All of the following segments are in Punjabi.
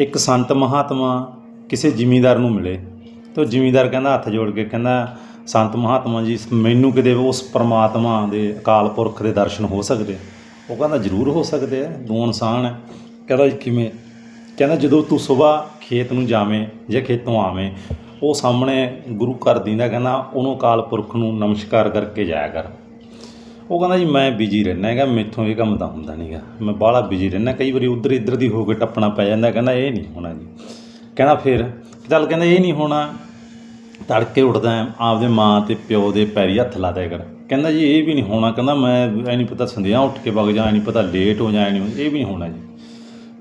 ਇੱਕ ਸੰਤ ਮਹਾਤਮਾ ਕਿਸੇ ਜ਼ਿਮੀਂਦਾਰ ਨੂੰ ਮਿਲੇ ਤੇ ਉਹ ਜ਼ਿਮੀਂਦਾਰ ਕਹਿੰਦਾ ਹੱਥ ਜੋੜ ਕੇ ਕਹਿੰਦਾ, ਸੰਤ ਮਹਾਤਮਾ ਜੀ ਮੈਨੂੰ ਕਿਤੇ ਉਸ ਪ੍ਰਮਾਤਮਾ ਦੇ ਅਕਾਲ ਪੁਰਖ ਦੇ ਦਰਸ਼ਨ ਹੋ ਸਕਦੇ? ਉਹ ਕਹਿੰਦਾ, ਜ਼ਰੂਰ ਹੋ ਸਕਦੇ ਆ ਦੋ ਇਨਸਾਨ ਹੈ। ਕਹਿੰਦਾ ਜੀ ਕਿਵੇਂ? ਕਹਿੰਦਾ, ਜਦੋਂ ਤੂੰ ਸਵੇਰ ਖੇਤ ਨੂੰ ਜਾਵੇਂ ਜਾਂ ਖੇਤੋਂ ਆਵੇਂ, ਉਹ ਸਾਹਮਣੇ ਗੁਰੂ ਘਰ ਦੀਂਦਾ, ਕਹਿੰਦਾ, ਉਹਨੂੰ ਅਕਾਲ ਪੁਰਖ ਨੂੰ ਨਮਸਕਾਰ ਕਰਕੇ ਜਾਇਆ ਕਰ। ਉਹ ਕਹਿੰਦਾ ਜੀ, ਮੈਂ ਬਿਜ਼ੀ ਰਹਿਣਾ ਹੈਗਾ, ਮੈਥੋਂ ਇਹ ਕੰਮ ਤਾਂ ਹੁੰਦਾ ਨਹੀਂਗਾ ਮੈਂ ਬਾਹਲਾ ਬਿਜ਼ੀ ਰਹਿਣਾ ਕਈ ਵਾਰੀ ਉਧਰ ਇੱਧਰ ਦੀ ਹੋ ਕੇ ਟੱਪਣਾ ਪੈ ਜਾਂਦਾ, ਕਹਿੰਦਾ ਇਹ ਨਹੀਂ ਹੋਣਾ ਜੀ। ਕਹਿੰਦਾ ਫਿਰ, ਚੱਲ ਕਹਿੰਦਾ ਇਹ ਨਹੀਂ ਹੋਣਾ, ਤੜਕੇ ਉੱਠਦਾ ਆਪਦੇ ਮਾਂ ਤੇ ਪਿਓ ਦੇ ਪੈਰੀ ਹੱਥ ਲਾ ਦਿਆ ਕਰ। ਕਹਿੰਦਾ ਜੀ, ਇਹ ਵੀ ਨਹੀਂ ਹੋਣਾ, ਕਹਿੰਦਾ ਮੈਂ ਐ ਨਹੀਂ ਪਤਾ ਸੰਧਿਆ ਉੱਠ ਕੇ ਵਗ ਜਾ ਐ ਨਹੀਂ ਪਤਾ ਲੇਟ ਹੋ ਜਾ ਐ ਨਹੀਂ ਇਹ ਵੀ ਨਹੀਂ ਹੋਣਾ ਜੀ।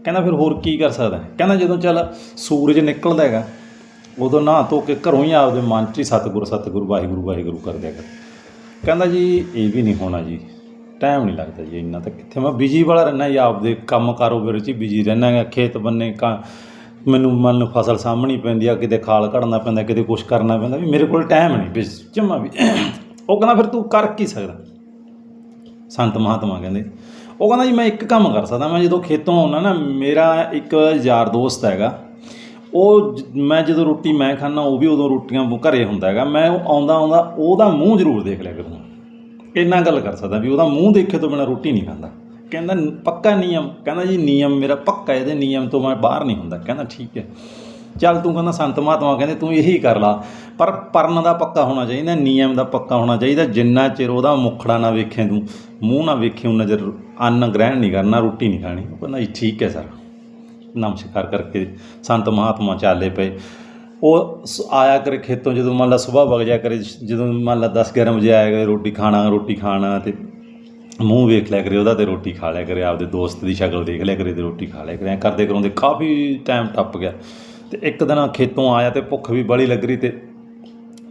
ਕਹਿੰਦਾ ਫਿਰ ਹੋਰ ਕੀ ਕਰ ਸਕਦਾ ਕਹਿੰਦਾ ਜਦੋਂ ਚੱਲ ਸੂਰਜ ਨਿਕਲਦਾ ਹੈਗਾ, ਉਦੋਂ ਨਹਾ ਧੋ ਕੇ ਘਰੋਂ ਹੀ ਆਪਦੇ ਮਨ 'ਚ ਹੀ ਸਤਿਗੁਰ ਸਤਿਗੁਰ, ਵਾਹਿਗੁਰੂ ਵਾਹਿਗੁਰੂ ਕਰ ਦਿਆ ਕਰ। ਕਹਿੰਦਾ ਜੀ, ਇਹ ਵੀ ਨਹੀਂ ਹੋਣਾ ਜੀ। ਟਾਈਮ ਨਹੀਂ ਲੱਗਦਾ ਜੀ ਇੰਨਾ ਤਾਂ। ਕਿੱਥੇ ਮੈਂ ਬਿਜ਼ੀ ਵਾਲਾ ਰਹਿਣਾ ਜੀ, ਆਪਦੇ ਕੰਮ ਕਾਰੋਬਾਰ ਵਿੱਚ ਹੀ ਬਿਜ਼ੀ ਰਹਿਣਾ ਗਾ ਖੇਤ ਬੰਨੇ ਕਾ ਮੈਨੂੰ ਮਨ ਨੂੰ ਫਸਲ ਸਾਂਭਣੀ ਪੈਂਦੀ ਆ, ਕਿਤੇ ਖਾਲ ਘੜਨਾ ਪੈਂਦਾ, ਕਿਤੇ ਕੁਝ ਕਰਨਾ ਪੈਂਦਾ। ਵੀ ਮੇਰੇ ਕੋਲ ਟਾਈਮ ਨਹੀਂ ਵੀ ਜਮਾ ਵੀ। ਉਹ ਕਹਿੰਦਾ ਫਿਰ ਤੂੰ ਕਰ ਕੀ ਸਕਦਾ? ਸੰਤ ਮਹਾਤਮਾ ਕਹਿੰਦੇ। ਉਹ ਕਹਿੰਦਾ ਜੀ, ਮੈਂ ਇੱਕ ਕੰਮ ਕਰ ਸਕਦਾ, ਮੈਂ ਜਦੋਂ ਖੇਤੋਂ ਆਉਣਾ ਨਾ, ਮੇਰਾ ਇੱਕ ਯਾਰ ਦੋਸਤ ਹੈਗਾ ਉਹ ਜ- ਮੈਂ ਜਦੋਂ ਰੋਟੀ ਮੈਂ ਖਾਣਾ ਉਹ ਵੀ ਉਦੋਂ ਰੋਟੀਆਂ ਉਹ ਘਰੇ ਹੁੰਦਾ ਹੈਗਾ। ਮੈਂ ਉਹ ਆਉਂਦਾ ਆਉਂਦਾ ਉਹਦਾ ਮੂੰਹ ਜ਼ਰੂਰ ਦੇਖ ਲਿਆ ਕਰੂੰਗਾ। ਇੰਨਾ ਗੱਲ ਕਰ ਸਕਦਾ ਵੀ ਉਹਦਾ ਮੂੰਹ ਦੇਖੇ ਤੋਂ ਬਿਨਾ ਰੋਟੀ ਨਹੀਂ ਖਾਂਦਾ। ਕਹਿੰਦਾ, ਨ- ਪੱਕਾ ਨਿਯਮ। ਕਹਿੰਦਾ, ਜੀ ਨਿਯਮ ਮੇਰਾ ਪੱਕਾ ਇਹਦੇ ਨਿਯਮ ਤੋਂ ਮੈਂ ਬਾਹਰ ਨਹੀਂ ਹੁੰਦਾ। ਕਹਿੰਦਾ, ਠੀਕ ਹੈ। ਚੱਲ ਤੂੰ ਕਹਿੰਦਾ, ਸੰਤ ਮਹਾਤਮਾ ਕਹਿੰਦੇ, ਤੂੰ ਇਹੀ ਕਰ ਲਾ। ਪਰ ਪਰਨ ਦਾ ਪੱਕਾ ਹੋਣਾ ਚਾਹੀਦਾ, ਨਿਯਮ ਦਾ ਪੱਕਾ ਹੋਣਾ ਚਾਹੀਦਾ। ਜਿੰਨਾ ਚਿਰ ਉਹਦਾ ਮੁਖੜਾ ਨਾ ਵੇਖੇ ਤੂੰ, ਮੂੰਹ ਨਾ ਵੇਖੇ ਉਹਨਾਂ ਚਿਰ ਅੰਨ ਗ੍ਰਹਿਣ ਨਹੀਂ ਕਰਨਾ, ਰੋਟੀ ਨਹੀਂ ਖਾਣੀ। ਉਹ ਕਹਿੰਦਾ, ਜੀ ਠੀਕ ਹੈ, ਸਰ। ਨਮਸਕਾਰ ਕਰਕੇ ਸੰਤ ਮਹਾਤਮਾ ਚਾਲੇ ਪਏ। ਉਹ ਸ- ਆਇਆ ਕਰੇ ਖੇਤੋਂ, ਜਦੋਂ ਮੰਨ ਲਾ ਸਵੇਰ ਵਗ ਜਾਇਆ ਕਰੇ, ਜਦੋਂ ਮੰਨ ਲਾ 10 11 ਵਜੇ ਆਇਆ ਕਰੇ ਰੋਟੀ ਖਾਣਾ ਰੋਟੀ ਖਾਣਾ ਤੇ ਮੂੰਹ ਵੇਖ ਲਿਆ ਕਰੇ, ਉਹਦਾ ਤੇ ਰੋਟੀ ਖਾ ਲਿਆ ਕਰੇ, ਆਪਦੇ ਦੋਸਤ ਦੀ ਸ਼ਕਲ ਦੇਖ ਲਿਆ ਕਰੇ ਤੇ ਰੋਟੀ ਖਾ ਲਿਆ ਕਰੇ। ਕਰਦੇ ਕਰਾਉਂਦੇ ਕਾਫੀ ਟਾਈਮ ਟੱਪ ਗਿਆ। ਤੇ ਇੱਕ ਦਿਨ ਖੇਤੋਂ ਆਇਆ ਤੇ ਭੁੱਖ ਵੀ ਬੜੀ ਲੱਗ ਰਹੀ ਤੇ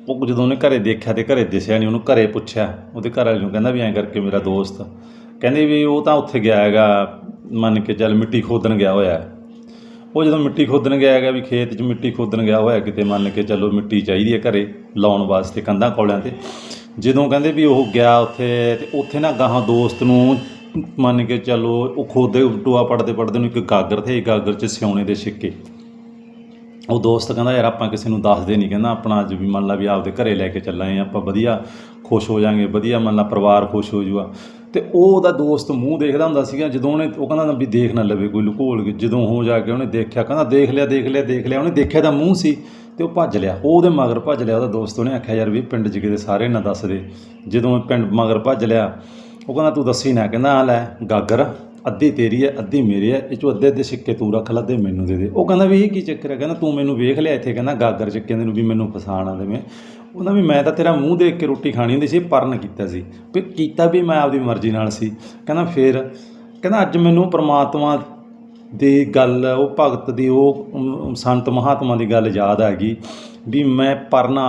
ਉਹ ਜਦੋਂ ਉਹਨੇ ਘਰੇ ਦੇਖਿਆ ਤੇ ਘਰੇ ਦਿਸਿਆ ਨਹੀਂ ਉਹਨੂੰ ਘਰੇ ਪੁੱਛਿਆ। ਉਹਦੇ ਘਰ ਵਾਲੇ ਨੂੰ ਕਹਿੰਦਾ ਵੀ ਐਂ ਕਰਕੇ ਮੇਰਾ ਦੋਸਤ। ਕਹਿੰਦੇ ਵੀ ਉਹ ਤਾਂ ਉੱਥੇ ਗਿਆ ਹੈਗਾ, ਮੰਨ ਕੇ ਚੱਲ ਮਿੱਟੀ ਖੋਦਣ ਗਿਆ ਹੋਇਆ। ਉਹ ਜਦੋਂ ਮਿੱਟੀ ਖੋਦਣ ਗਿਆ ਹੈਗਾ ਵੀ ਖੇਤ 'ਚ ਮਿੱਟੀ ਖੋਦਣ ਗਿਆ ਹੋਇਆ ਕਿਤੇ, ਮੰਨ ਕੇ ਚੱਲੋ ਮਿੱਟੀ ਚਾਹੀਦੀ ਹੈ ਘਰੇ ਲਾਉਣ ਵਾਸਤੇ ਕੰਧਾਂ ਕੌਲਿਆਂ ਤੇ, ਜਦੋਂ ਕਹਿੰਦੇ ਵੀ ਉਹ ਗਿਆ ਉੱਥੇ ਤੇ ਉੱਥੇ ਨਾ ਗਾਹਾਂ ਦੋਸਤ ਨੂੰ ਮੰਨ ਕੇ ਚੱਲੋ ਉਹ ਖੋਦੇ ਟੋਆ ਪੜਦੇ ਪੜਦੇ ਨੂੰ ਇੱਕ ਗਾਗਰ ਤੇ ਗਾਗਰ 'ਚ ਸਿਉਣੇ ਦੇ ਛਿੱਕੇ। ਉਹ ਦੋਸਤ ਕਹਿੰਦਾ, ਯਾਰ ਆਪਾਂ ਕਿਸੇ ਨੂੰ ਦੱਸਦੇ ਨਹੀਂ। ਕਹਿੰਦਾ, ਆਪਣਾ ਅੱਜ ਵੀ ਮੰਨ ਲਾ ਵੀ ਆਪਦੇ ਘਰੇ ਲੈ ਕੇ ਚੱਲਾਂਗੇ, ਆਪਾਂ ਵਧੀਆ ਖੁਸ਼ ਹੋ ਜਾਾਂਗੇ, ਵਧੀਆ ਮੰਨ ਲਾ ਪਰਿਵਾਰ ਖੁਸ਼ ਹੋ ਜੂਗਾ। ਤੇ ਉਹ ਉਹਦਾ ਦੋਸਤ ਮੂੰਹ ਦੇਖਦਾ ਹੁੰਦਾ ਸੀਗਾ, ਜਦੋਂ ਉਹਨੇ ਉਹ ਕਹਿੰਦਾ ਵੀ ਦੇਖ ਨਾ ਲਵੇ ਕੋਈ ਲੁਕੋਲ ਕੇ, ਜਦੋਂ ਹੋ ਜਾ ਕੇ ਉਹਨੇ ਦੇਖਿਆ, ਕਹਿੰਦਾ ਦੇਖ ਲਿਆ ਦੇਖ ਲਿਆ ਦੇਖ ਲਿਆ, ਉਹਨੇ ਦੇਖਿਆ ਤਾਂ ਮੂੰਹ ਸੀ ਤੇ ਉਹ ਭੱਜ ਲਿਆ। ਉਹ ਉਹਦੇ ਮਗਰ ਭੱਜ ਲਿਆ, ਉਹਦਾ ਦੋਸਤ ਉਹਨੇ ਆਖਿਆ, ਯਾਰ ਵੀ ਪਿੰਡ 'ਚ ਕਿਤੇ ਸਾਰੇ ਨਾ ਦੱਸ ਦੇ। ਜਦੋਂ ਪਿੰਡ ਮਗਰ ਭੱਜ ਲਿਆ, ਉਹ ਕਹਿੰਦਾ, ਤੂੰ ਦੱਸੀ ਨਾ? ਕਹਿੰਦਾ ਆ ਲੈ, ਗਾਗਰ, ਅੱਧੀ ਤੇਰੀ ਹੈ, ਅੱਧੀ ਮੇਰੀ ਹੈ, ਇਹ ਚੋਂ ਅੱਧੇ ਅੱਧੇ ਸਿੱਕੇ ਤੂੰ ਰੱਖ ਲੈ, ਅੱਧੇ ਮੈਨੂੰ ਦੇ ਦੇ। ਉਹ ਕਹਿੰਦਾ, ਵੀ ਇਹ ਕੀ ਚੱਕਰ ਹੈ? ਕਹਿੰਦਾ, ਤੂੰ ਮੈਨੂੰ ਵੇਖ ਲਿਆ ਇੱਥੇ। ਕਹਿੰਦਾ, ਗਾਗਰ ਚੱਕੇ ਦੇ ਨੂੰ ਵੀ ਮੈਨੂੰ ਫਸਾਣਾ ਦੇਵੇਂ। ਉਹਦਾ ਵੀ ਮੈਂ ਤਾਂ ਤੇਰਾ ਮੂੰਹ ਦੇਖ ਕੇ ਰੋਟੀ ਖਾਣੀ ਹੁੰਦੀ ਸੀ ਪਰਨ ਕੀਤਾ ਸੀ। ਵੀ ਕੀਤਾ ਵੀ ਮੈਂ ਆਪਦੀ ਮਰਜ਼ੀ ਨਾਲ ਸੀ। ਕਹਿੰਦਾ ਫਿਰ, ਕਹਿੰਦਾ ਅੱਜ ਮੈਨੂੰ ਪ੍ਰਮਾਤਮਾ ਦੀ ਗੱਲ, ਉਹ ਭਗਤ ਦੀ, ਉਹ ਸੰਤ ਮਹਾਤਮਾ ਦੀ ਗੱਲ ਯਾਦ ਆ ਗਈ ਵੀ ਮੈਂ ਪਰਨਾ